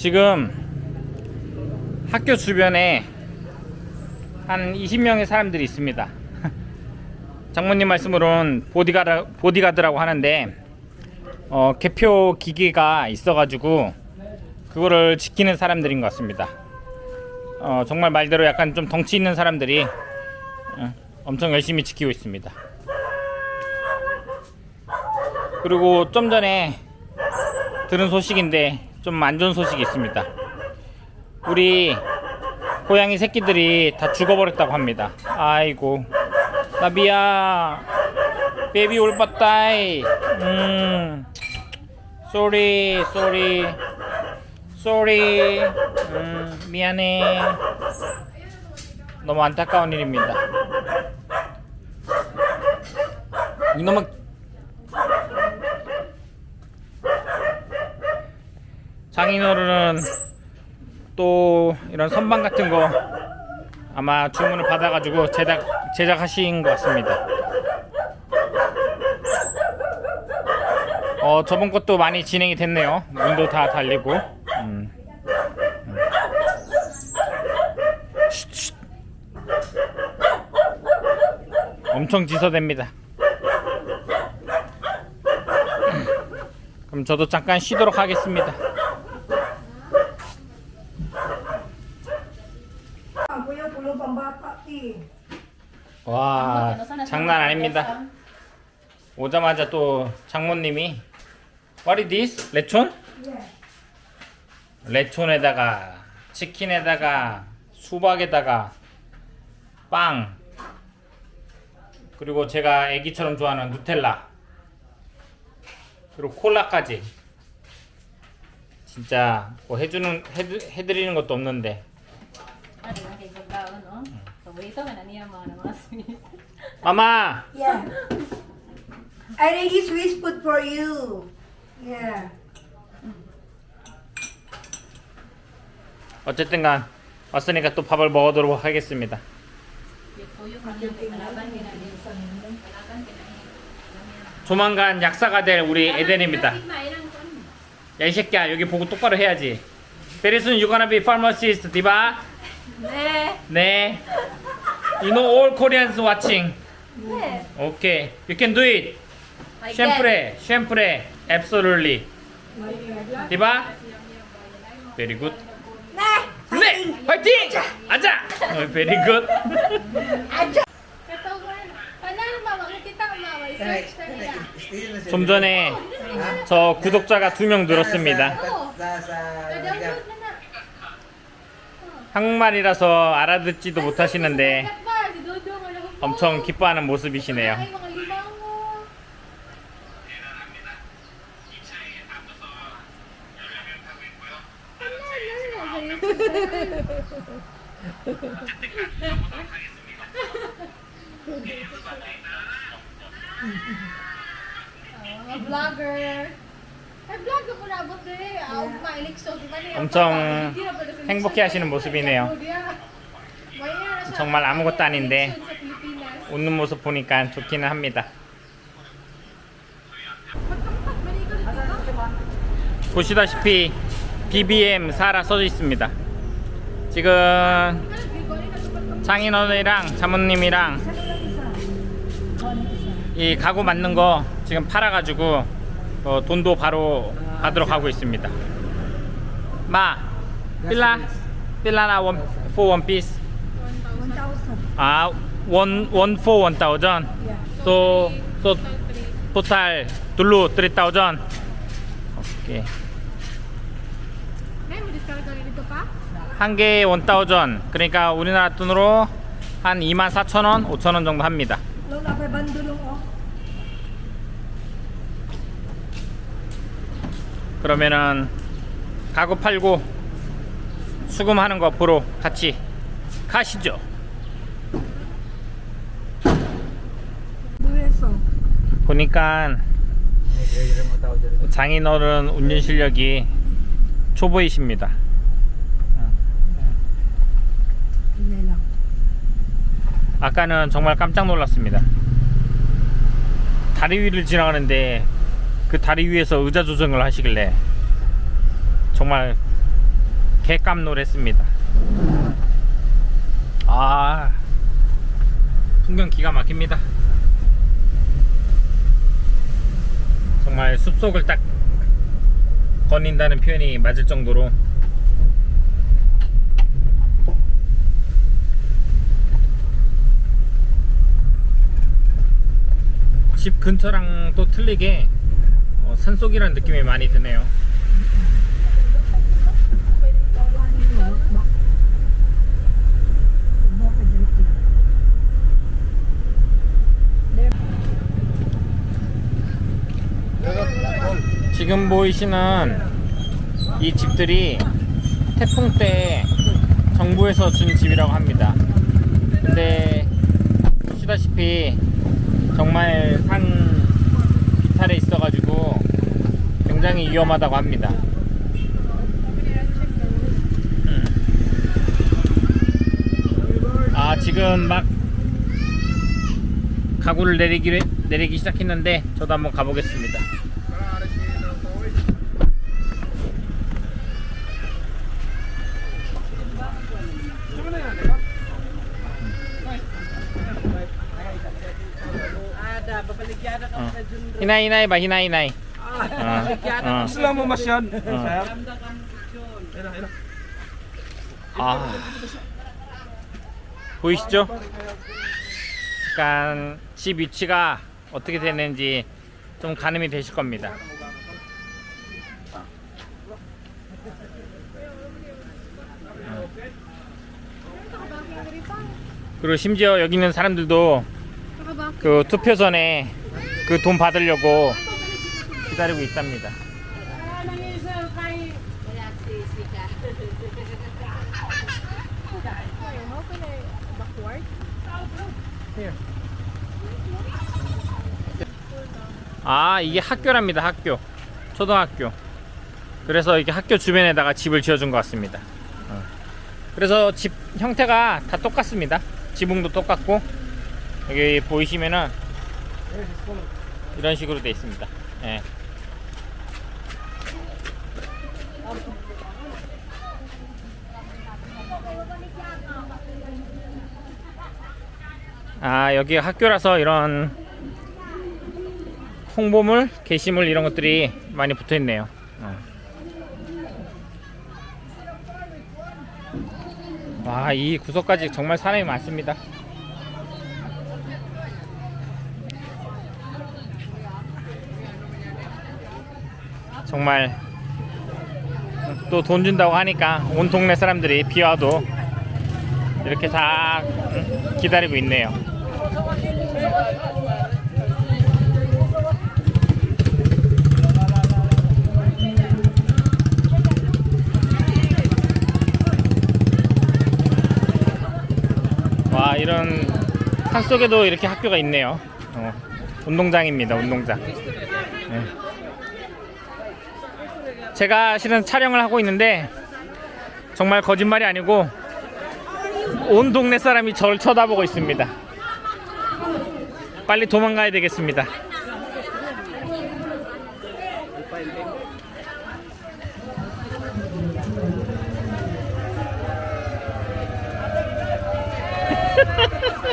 지금 학교 주변에 한 20명의 사람들이 있습니다. 장모님 말씀으로는 보디가드, 보디가드라고 하는데 어, 개표 기계가 있어가지고 그거를 지키는 사람들인 것 같습니다. 어, 정말 말대로 약간 좀 덩치 있는 사람들이 어, 엄청 열심히 지키고 있습니다. 그리고 좀 전에 들은 소식인데 좀 안 좋은 소식이 있습니다. 우리 고양이 새끼들이 다 죽어버렸다고 합니다. 아이고. 나비야. 베이비 올빠따이. 음. 쏘리 쏘리. 쏘리. 음 미안해. 너무 안타까운 일입니다. 이놈의 장인어른은 또 이런 선반 같은 거 아마 주문을 받아가지고 제작 제작하신 것 같습니다. 어 저번 것도 많이 진행이 됐네요. 문도 다 달리고. 음. 음. 엄청 지서됩니다. 그럼 저도 잠깐 쉬도록 하겠습니다. 와 장난 아닙니다. 오자마자 또 장모님이 What is this? 레촌? Yeah. 레촌에다가 치킨에다가 수박에다가 빵 그리고 제가 애기처럼 좋아하는 누텔라 그리고 콜라까지 진짜 뭐 해주는 해드, 해드리는 것도 없는데 마마 Yeah. I ready Swiss food for you. Yeah. 어쨌든 간 왔으니까 또 밥을 먹어도록 하겠습니다. 조만간 약사가 될 우리 에덴입니다. 야 이 새끼야 여기 보고 똑바로 해야지 Very soon you gonna be pharmacist 디바 Ne. 네 You know all Koreans watching Ne. Okay You can do it My 쉔프레 쉔프레 Absolutely 디바 Very good Nah. 네 화이팅 아자 어, Very good nila. 좀 전에 저 구독자가 두 명 늘었습니다. 한국말이라서 알아듣지도 못하시는데 엄청 기뻐하는 모습이시네요 eh. Ah? 엄청 행복해 하시는 모습이네요. 정말 아무것도 아닌데. 웃는 모습 보니까 좋기는 합니다. 보시다시피 BBM 사라 써져 있습니다. 지금 장인어른이랑 자모님이랑 이 가구 맞는 거 지금 팔아가지고 어, 돈도 바로 받으러 가고 있습니다. 마, 빌라, 빌라나 원, 포 원 피스. 1,000. 아, one one for one thousand. Yeah. So so total dulu three thousand. pa? 한 개에 원 thousand. 그러니까 우리나라 돈으로 한 2만 4천 원, 5천 원 정도 합니다. Oh. 그러면은 가구 팔고 수금하는 거 보러 같이 가시죠. 보니까 장인어른 운전 실력이 초보이십니다. 아까는 정말 깜짝 놀랐습니다. 다리 위를 지나가는데 그 다리 위에서 의자 조정을 하시길래 정말 개깜놀했습니다. 아 풍경 기가 막힙니다. 정말 숲속을 딱 거닌다는 표현이 맞을 정도로 집 근처랑 또 틀리게 어, 산속이라는 느낌이 많이 드네요. 지금 보이시는 이 집들이 태풍 때 정부에서 준 집이라고 합니다. 근데 보시다시피 정말 산 비탈에 있어가지고 굉장히 위험하다고 합니다. 음. 아 지금 막 가구를 내리기 내리기 시작했는데 저도 한번 가보겠습니다. Ada, babaligyan na ka 어. sa dun. 히나이 히나이 봐 히나이 히나이. 어, 어. Sila mo mas yan. 어. Ramda ka mo dun. Ayun, ayun. 아 보이시죠? 약간 집 위치가 어떻게 되는지 좀 가늠이 되실 겁니다. 그리고 심지어 여기 있는 사람들도 그 투표 전에 그 돈 받으려고 기다리고 있답니다. 아 이게 학교랍니다 학교 초등학교 그래서 이게 학교 주변에다가 집을 지어준 것 같습니다 어. 그래서 집 형태가 다 똑같습니다 지붕도 똑같고 여기 보이시면은 이런 식으로 돼 있습니다 예. 아 여기 학교라서 이런 홍보물, 게시물 이런 것들이 많이 붙어 있네요. 어. 와, 이 구석까지 정말 사람이 많습니다. 정말 또 돈 준다고 하니까 온 동네 사람들이 비 와도 이렇게 다 음, 기다리고 있네요. 와 이런 산 속에도 이렇게 학교가 있네요. 어, 운동장입니다. 운동장. 네. 제가 실은 촬영을 하고 있는데 정말 거짓말이 아니고 온 동네 사람이 저를 쳐다보고 있습니다. 빨리 도망가야 되겠습니다.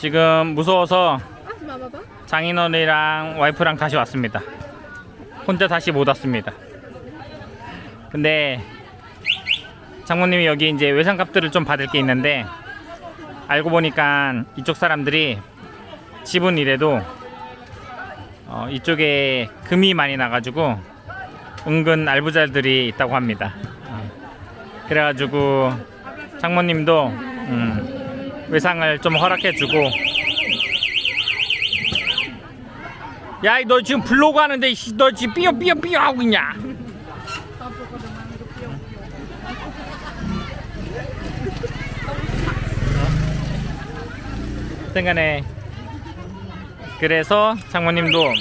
지금 무서워서 장인어른이랑 와이프랑 다시 왔습니다. 혼자 다시 못 왔습니다. 근데 장모님이 여기 이제 외상값들을 좀 받을 게 있는데 알고 보니까 이쪽 사람들이 집은 이래도 어, 이쪽에 금이 많이 나가지고 은근 알부자들이 있다고 합니다. 어. 그래가지고 장모님도 음, 외상을 좀 허락해주고. 야 너 지금 블로그 하는데 너 지금 삐용삐용삐용 하고 있냐? 생간에 그래서 장모님도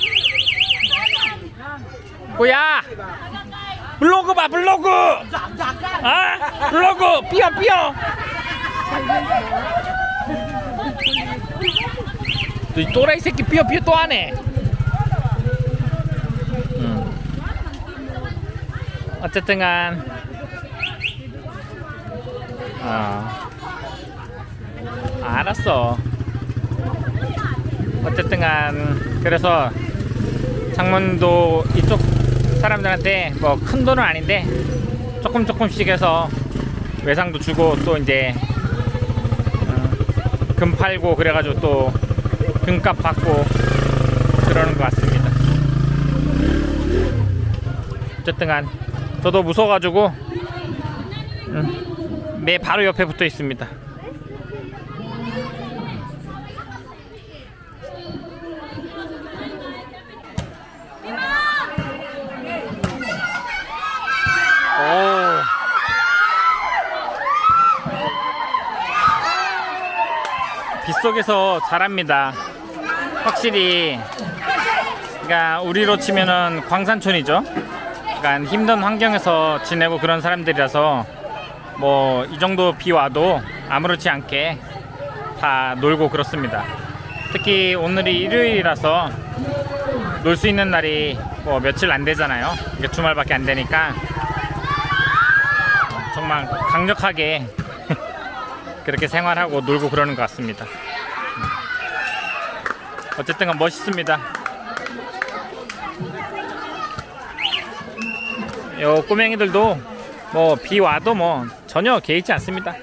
뭐야? 블로그 봐 블로그! 아 블로그! 삐용 삐용 이 또라이 새끼 삐어 삐어 또 하네. 음. 어쨌든간 어. 알았어. 어쨌든간 그래서 장문도 이쪽 사람들한테 뭐 큰 돈은 아닌데 조금 조금씩 해서 외상도 주고 또 이제 어, 금 팔고 그래가지고 또 금값 받고 그러는 것 같습니다. 어쨌든 간 저도 무서워가지고 음, 내 바로 옆에 붙어 있습니다. 오. 빗속에서 잘합니다. 확실히, 그러니까 우리로 치면은 광산촌이죠. 그러니까 힘든 환경에서 지내고 그런 사람들이라서 뭐 이 정도 비 와도 아무렇지 않게 다 놀고 그렇습니다. 특히 오늘이 일요일이라서 놀 수 있는 날이 뭐 며칠 안 되잖아요. 이게 주말밖에 안 되니까 정말 강력하게 그렇게 생활하고 놀고 그러는 것 같습니다. 어쨌든 간 멋있습니다. 요 꼬맹이들도 뭐 비 와도 뭐 전혀 개의치 않습니다.